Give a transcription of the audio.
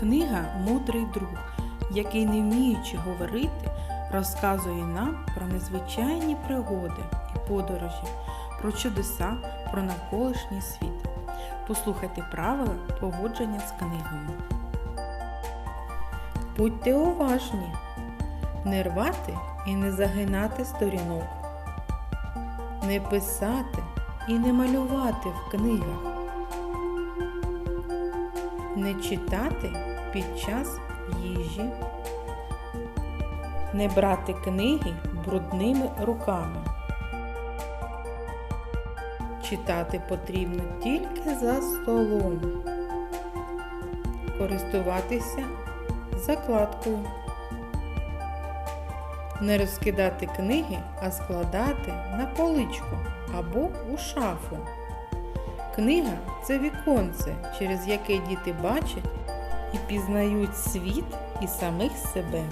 Книга Мудрий друг, який, не вміючи говорити, розказує нам про незвичайні пригоди і подорожі, про чудеса, про навколишній світ. Послухайте правила поводження з книгою. Будьте уважні, не рвати і не загинати сторінок, не писати і не малювати в книгах, не читати під час їжі, не брати книги брудними руками. Читати потрібно тільки за столом, користуватися закладкою, не розкидати книги, а складати на поличку або у шафу. Книга це віконце, через яке діти бачать і пізнають світ і самих себе.